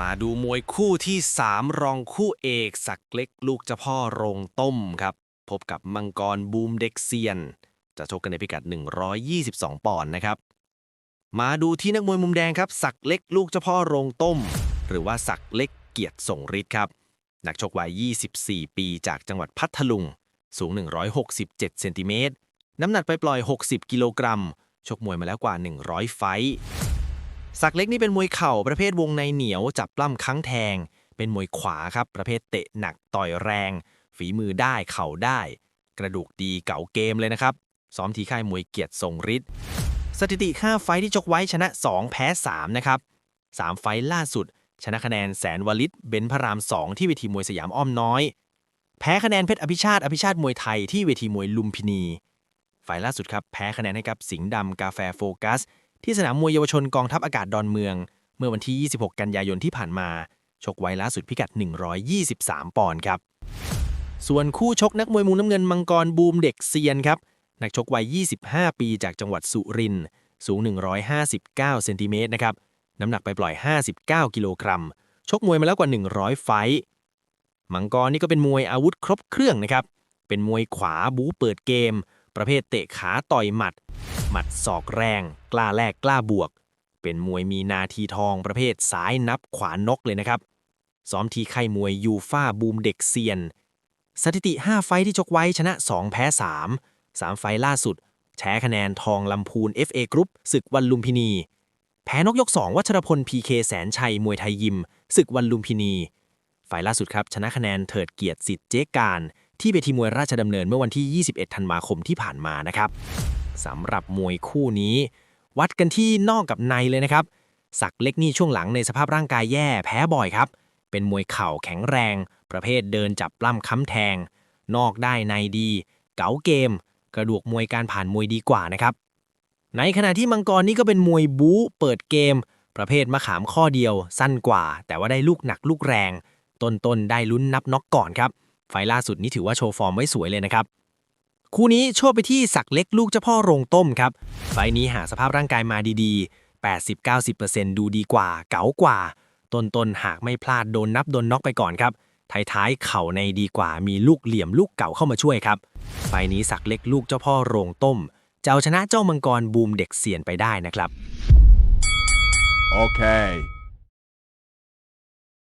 มาดูมวยคู่ที่ 3 รองคู่เอกสักเล็กลูกเจ้าพ่อโรงต้มครับ พบกับมังกรบูมเด็กเซียน จะชกกันในพิกัด 122 ปอนด์นะครับ มาดูที่นักมวยมุมแดงครับ สักเล็กลูกเจ้าพ่อโรงต้ม หรือว่าสักเล็กเกียรติส่งฤทธิ์ครับ นักชกวัย 24 ปีจากจังหวัดพัทลุง สูง 167 เซนติเมตร น้ำหนักไปปล่อย 60 กิโลกรัม ชกมวยมาแล้วกว่า 100 ไฟ สักเล็กนี่เป็นมวยเข่าประเภทวงในเหนียวจับปล้ำค้างแทง เป็นมวยขวาครับประเภทเตะหนักต่อยแรง ฝีมือได้เข่าได้ กระดูกดีเก่าเกมเลยนะครับ ซ้อมทีค่ายมวยเกียรติทรงฤทธิ์สถิติ 5 ไฟที่ชกไว้ชนะ 2 แพ้ 3 นะครับ 3 ไฟล่าสุด ชนะคะแนนแสนวลิตเบนพระราม 2 ที่เวทีมวยสยามอ้อมน้อย แพ้คะแนนเพชรอภิชาติอภิชาติมวยไทยที่เวทีมวยลุมพินี ไฟล่าสุดครับแพ้คะแนนให้กับสิงห์ดำกาแฟโฟกัส ที่สนามมวยเยาวชนกองทัพอากาศดอนเมือง เมื่อวันที่ 26 กันยายนที่ผ่านมา ชกไว้ล่าสุดพิกัด 123 ปอนด์ครับ ส่วนคู่ชกนักมวยมุมน้ำเงินมังกรบูมเด็กเซียนครับ นักชกวัย 25 ปีจากจังหวัดสุรินทร์สูง 159 เซนติเมตรนะครับ น้ำหนักไปปล่อย 59 กิโลกรัม ชกมวยมาแล้วกว่า 100 ไฟมังกรนี่ก็เป็นมวยอาวุธครบเครื่องนะครับ เป็นมวยขวาบูเปิดเกม ประเภทเตะขาต่อยหมัด หมัดศอกแรง กล้าแลกกล้าบวก เป็นมวยมีนาทีทองประเภทซ้ายนับขวานนกเลยนะครับ ซ้อมทีไข่มวยยูฟ่าบูมเด็กเซียน สถิติ 5 ไฟที่ชกไว้ชนะ 2 แพ้ 3 3 ไฟล่าสุด แช้คะแนนทองลำพูน FA กรุ๊ปศึกวันลุมพินี แพ้นกยก 2 วัชรพล PK แสนชัย มวยไทยยิมศึกวันลุมพินีไฟล์ล่าสุดครับ ชนะคะแนนเถิดเกียรติสิทธิ์เจ๊การ ที่เวทีมวยราชดำเนินเมื่อวันที่ 21 ธันวาคมที่ผ่านมานะครับ สำหรับมวยคู่นี้ วัดกันที่นอกกับในเลยนะครับ สักเล็กนี่ช่วงหลังในสภาพร่างกายแย่แพ้บ่อยครับ เป็นมวยเข่าแข็งแรง ประเภทเดินจับปล้ำค้ำแทง นอกได้ในดี เก๋าเกม กระดูกมวยการผ่านมวยดีกว่านะครับ ในขณะที่มังกรนี่ก็เป็นมวยบู๊เปิดเกม ประเภทมะขามข้อเดียว สั้นกว่า แต่ว่าได้ลูกหนักลูกแรงต้นๆได้ลุ้นนับน็อกก่อนครับไฟล่าสุดนี้ถือว่าโชว์ฟอร์มไว้สวยเลยนะครับ คู่นี้โชว์ไปที่สักเล็กลูกเจ้าพ่อโรงต้มครับ ไฟนี้หาสภาพร่างกายมาดีๆ 80-90%ดูดีกว่า เก๋ากว่า ต้นๆหากไม่พลาดโดนนับโดนน็อกไปก่อนครับท้ายๆเข่าในดีกว่ามีลูกเหลี่ยมลูกเก่าเข้ามาช่วยครับ ไฟนี้สักเล็กลูกเจ้าพ่อโรงต้มจะเอาชนะเจ้ามังกรบูมเด็กเสียนไปได้นะครับ Okay.